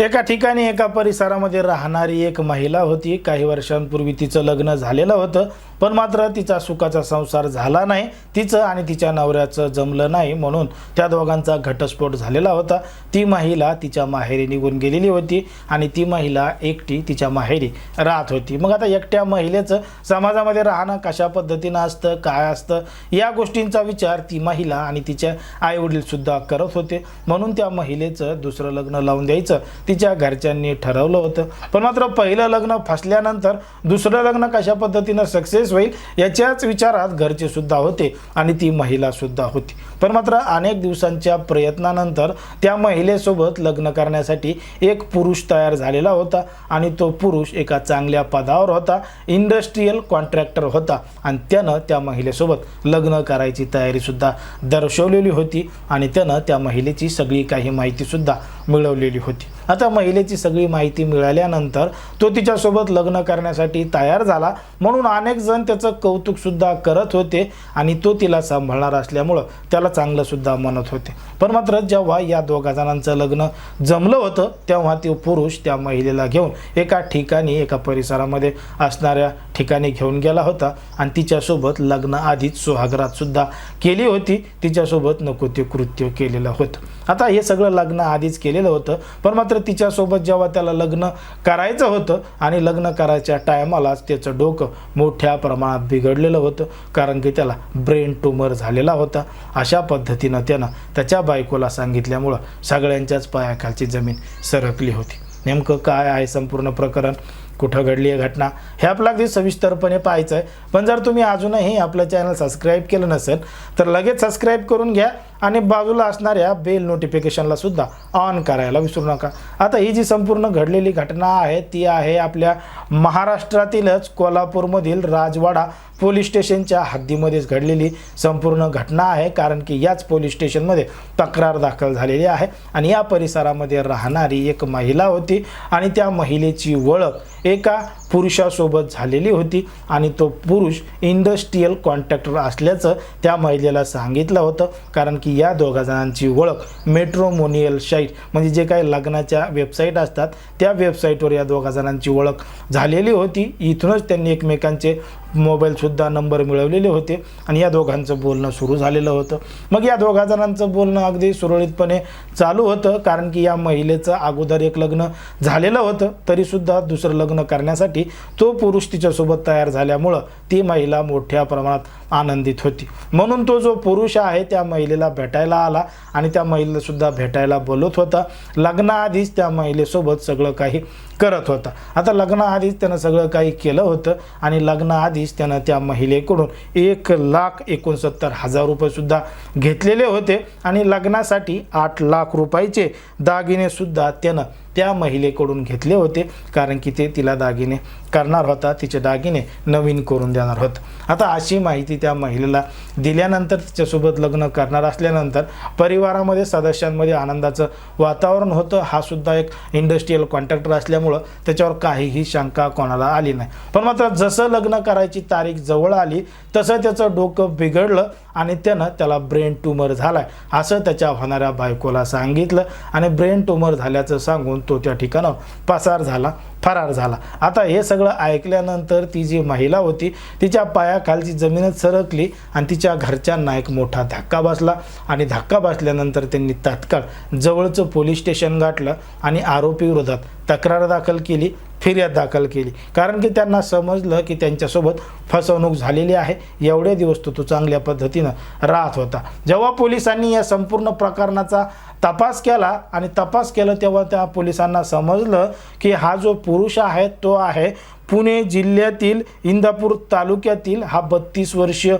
एका ठिकाणी एका परिसरामध्ये राहणारी एक महिला होती. काही वर्षांपूर्वी तिचं लग्न झालेलं होतं पण मात्र तिचा सुखाचा संसार झाला नाही. तिचं आणि तिच्या नवऱ्याचं जमलं नाही म्हणून त्या दोघांचा घटस्फोट झालेला होता. ती महिला तिच्या माहेरी निघून गेलेली होती आणि ती महिला एकटी तिच्या माहेरी राहत होती. मग आता एकट्या महिलेचं समाजामध्ये राहणं कशा पद्धतीनं असतं काय असतं या गोष्टींचा विचार ती महिला आणि तिच्या आईवडीलसुद्धा करत होते. म्हणून त्या महिलेचं दुसरं लग्न लावून द्यायचं. तिच्या घरच्यांनी ठरवलं होतं. पण मात्र पहिलं लग्न फसल्यानंतर दुसरं लग्न कशा पद्धतीनं सक्सेस होईल याच्याच विचारात घरचे सुद्धा होते आणि ती महिला सुद्धा होती. पण मात्र अनेक दिवसांच्या प्रयत्नानंतर त्या महिलेसोबत लग्न करण्यासाठी एक पुरुष तयार झालेला होता आणि तो पुरुष एका चांगल्या पदावर होता इंडस्ट्रीयल कॉन्ट्रॅक्टर होता आणि त्यानं त्या महिलेसोबत लग्न करायची तयारीसुद्धा दर्शवलेली होती आणि त्यानं त्या महिलेची सगळी काही माहितीसुद्धा मिळवलेली होती. आता महिलेची सगळी माहिती मिळाल्यानंतर तो तिच्यासोबत लग्न करण्यासाठी तयार झाला. म्हणून अनेक जण त्याचं कौतुकसुद्धा करत होते आणि तो तिला सांभाळणार असल्यामुळं त्याला चांगलंसुद्धा म्हणत होते. पण मात्र जेव्हा या दोघा जणांचं लग्न जमलं होतं तेव्हा ते पुरुष त्या महिलेला घेऊन एका ठिकाणी एका परिसरामध्ये असणाऱ्या ठिकाणी घेऊन गेला होता आणि तिच्यासोबत लग्न आधीच सुहागरातसुद्धा केली होती. तिच्यासोबत नको ते कृत्य केलेलं होतं. आता हे सगळं लग्न आधीच केलेलं होतं. पण मात्र तिच्यासोबत जेव्हा त्याला लग्न करायचं होतं आणि लग्न करायच्या टायमालाच त्याचं डोकं मोठ्या प्रमाणात बिघडलेलं होतं कारण की त्याला ब्रेन ट्यूमर झालेला होता. अशा पद्धतीनं त्यानं त्याच्या बायकोला सांगितल्यामुळं सगळ्यांच्याच पायाखालची जमीन सरकली होती. नेमकं काय आहे संपूर्ण प्रकरण? कुठं घडली आहे घटना हे आपल्याला अगदी सविस्तरपणे पाहायचं आहे पण जर तुम्ही अजूनही आपलं चॅनल सबस्क्राईब केलं नसेल तर लगेच सबस्क्राईब करून घ्या आणि बाजूला असणाऱ्या बेल नोटिफिकेशनला सुद्धा ऑन करायला विसरू नका. आता ही जी संपूर्ण घडलेली घटना आहे ती आहे आपल्या महाराष्ट्रातीलच कोल्हापूरमधील राजवाडा पोलीस स्टेशनच्या हद्दीमध्येच घडलेली संपूर्ण घटना आहे. कारण की याच पोलीस स्टेशनमध्ये तक्रार दाखल झालेली आहे. आणि या परिसरामध्ये राहणारी एक महिला होती आणि त्या महिलेची ओळख एका पुरुषासोबत झालेली होती आणि तो पुरुष इंडस्ट्रीयल कॉन्ट्रॅक्टर असल्याचं त्या महिलेला सांगितलं होतं. कारण की या दोघा जणांची ओळख मेट्रोमोनियल साईट म्हणजे जे काही लग्नाच्या वेबसाईट असतात त्या वेबसाईटवर या दोघा जणांची ओळख झालेली होती. इथूनच त्यांनी एकमेकांचे मोबाईलसुद्धा नंबर मिळवलेले होते आणि या दोघांचं बोलणं सुरू झालेलं होतं. मग या दोघा जणांचं बोलणं अगदी सुरळीतपणे चालू होतं कारण की या महिलेचं अगोदर एक लग्न झालेलं होतं तरीसुद्धा दुसरं लग्न करण्यासाठी तो पुरुष तिच्यासोबत तयार झाल्यामुळं ती महिला मोठ्या प्रमाणात आनंदित होती. म्हणून तो जो पुरुष आहे त्या महिलेला भेटायला आला आणि त्या महिलेलासुद्धा भेटायला बोलत होता. लग्नाआधीच त्या महिलेसोबत सगळं काही करत होता. आता लग्नाआधीच त्यानं सगळं काही केलं होतं आणि लग्नाआधीच त्यानं त्या महिलेकडून एक लाख एकोणसत्तर हजार रुपयेसुद्धा घेतलेले होते आणि लग्नासाठी आठ लाख रुपयाचे दागिनेसुद्धा त्यानं त्या महिलेकडून घेतले होते कारण की ते तिला दागिने करणार होता तिचे दागिने नवीन करून देणार होतं. आता अशी माहिती त्या महिलेला दिल्यानंतर तिच्यासोबत लग्न करणार असल्यानंतर परिवारामध्ये सदस्यांमध्ये आनंदाचं वातावरण होतं. हा सुद्धा एक इंडस्ट्रीयल कॉन्ट्रॅक्टर असल्यामुळं त्याच्यावर काहीही शंका कोणाला आली नाही. पण मात्र जसं लग्न करायची तारीख जवळ आली तसं त्याचं डोकं बिघडलं. आणि त्यानं त्याला ब्रेन ट्यूमर झालाय. असं त्याच्या होणाऱ्या बायकोला सांगितलं आणि ब्रेन ट्यूमर झाल्याचं सांगून तो त्या ठिकाणावर पसार झाला फरार झाला. आता हे सगळं ऐकल्यानंतर ती जी महिला होती तिच्या पायाखालची जमीनच सरकली आणि तिच्या घरच्यांना एक मोठा धक्का बसला आणि धक्का बसल्यानंतर त्यांनी तात्काळ जवळचं पोलीस स्टेशन गाठलं आणि आरोपी विरोधात तक्रार दाखल केली. फिर्याद दाखल केली. कारण की त्यांना समजलं की त्यांच्यासोबत फसवणूक झालेली आहे. एवढे दिवस तो तो चांगल्या पद्धतीनं राहत होता. जेव्हा पोलिसांनी या संपूर्ण प्रकरणाचा तपास केला आणि तपास केला तेव्हा त्या पोलिसांना समजलं की हा जो पुरुष आहे तो आहे पुणे जिल्ह्यातील इंदापूर तालुक्यातील हा बत्तीस वर्षीय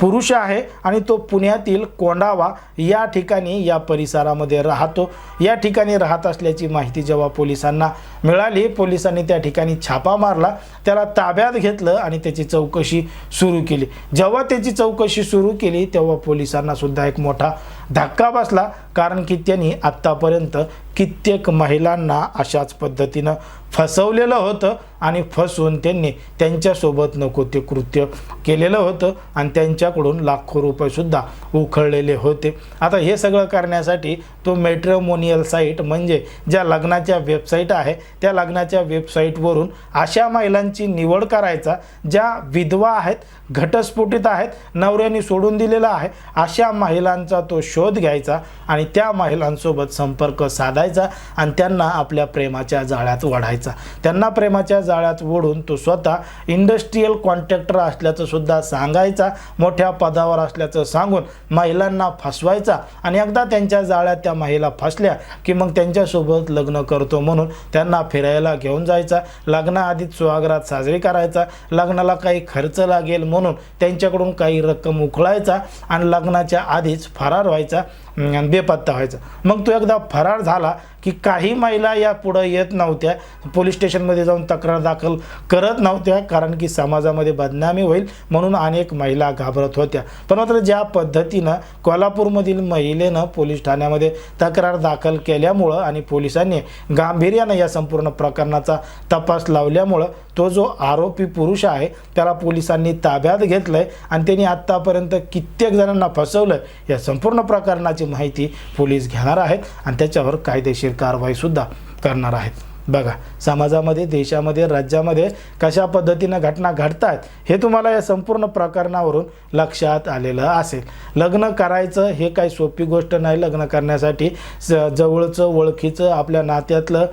पुरुष आहे आणि तो पुण्यातील कोंडावा या ठिकाणी या परिसरामध्ये राहतो. या ठिकाणी राहत असल्याची माहिती जेव्हा पोलिसांना मिळाली पोलिसांनी त्या ठिकाणी छापा मारला त्याला ताब्यात घेतलं आणि त्याची चौकशी सुरू केली. जेव्हा त्याची चौकशी सुरू केली तेव्हा पोलिसांना सुद्धा एक मोठा धक्का बसला कारण की त्यांनी आत्तापर्यंत कित्येक महिलांना अशाच पद्धतीनं फसवलेलं होतं आणि फसवून त्यांनी त्यांच्यासोबत नको ते कृत्य केलेलं होतं आणि त्यांच्याकडून लाखो रुपयेसुद्धा उखळलेले होते. आता हे सगळं करण्यासाठी तो मेट्रोमोनियल साईट म्हणजे ज्या लग्नाच्या वेबसाईट आहे त्या लग्नाच्या वेबसाईटवरून अशा महिलांची निवड करायचा ज्या विधवा आहेत घटस्फोटित आहेत नवऱ्याने सोडून दिलेला आहे अशा महिलांचा तो शो शोध घ्यायचा आणि त्या महिलांसोबत संपर्क साधायचा आणि त्यांना आपल्या प्रेमाच्या जाळ्यात वाढायचा. त्यांना प्रेमाच्या जाळ्यात ओढून तो स्वतः इंडस्ट्रीयल कॉन्ट्रॅक्टर असल्याचं सुद्धा सांगायचा मोठ्या पदावर असल्याचं सांगून महिलांना फसवायचा आणि एकदा त्यांच्या जाळ्यात त्या महिला फसल्या की मग त्यांच्यासोबत लग्न करतो म्हणून त्यांना फिरायला घेऊन जायचा. लग्नाआधीच सुहागरात साजरी करायचा. लग्नाला काही खर्च लागेल म्हणून त्यांच्याकडून काही रक्कम उकळायचा आणि लग्नाच्या आधीच फरार व्हायचा. later. बेपत्ता व्हायचा. मग तो एकदा फरार झाला की काही महिला या पुढं येत नव्हत्या. पोलीस स्टेशनमध्ये जाऊन तक्रार दाखल करत नव्हत्या कारण की समाजामध्ये बदनामी होईल म्हणून अनेक महिला घाबरत होत्या. पण मात्र ज्या पद्धतीनं कोल्हापूरमधील महिलेनं पोलीस ठाण्यामध्ये तक्रार दाखल केल्यामुळं आणि पोलिसांनी गांभीर्यानं या संपूर्ण प्रकरणाचा तपास लावल्यामुळं तो जो आरोपी पुरुष आहे त्याला पोलिसांनी ताब्यात घेतलं आहे आणि त्यांनी आत्तापर्यंत कित्येक जणांना फसवलं या संपूर्ण प्रकरणाची माहिती पोलीस घेणार आहेत आणि त्याच्यावर कायदेशीर कारवाईसुद्धा करणार आहेत. बघा समाजामध्ये देशामध्ये राज्यामध्ये कशा पद्धतीनं घटना घडतात हे तुम्हाला या संपूर्ण प्रकरणावरून लक्षात आलेलं असेल. लग्न करायचं हे काही सोपी गोष्ट नाही. लग्न करण्यासाठी ज- जवळचं ओळखीचं आपल्या नात्यातलं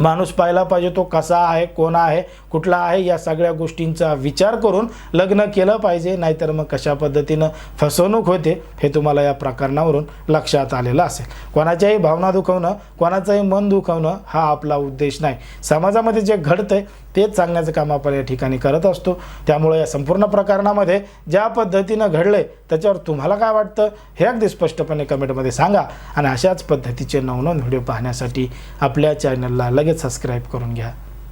माणूस पाहिला पाहिजे तो कसा आहे कोण आहे कुठला आहे या सगळ्या गोष्टींचा विचार करून लग्न केलं पाहिजे नाहीतर मग कशा पद्धतीनं फसवणूक होते हे तुम्हाला या प्रकरणावरून लक्षात आलेलं असेल. कोणाच्याही भावना दुखवणं कोणाचंही मन दुखवणं हा आपला उद्देश नाही. समाजामध्ये जे घडतंय तेच सांगण्याचं काम आपण या ठिकाणी करत असतो. त्यामुळे या संपूर्ण प्रकरणामध्ये ज्या पद्धतीनं घडले त्याच्यावर तुम्हाला काय वाटतं? हे अगदी स्पष्टपणे कमेंटमध्ये सांगा. आणि अशाच पद्धतीचे नवनवन व्हिडिओ पाहण्यासाठी आपल्या चॅनलला लगेच सबस्क्राईब करून घ्या.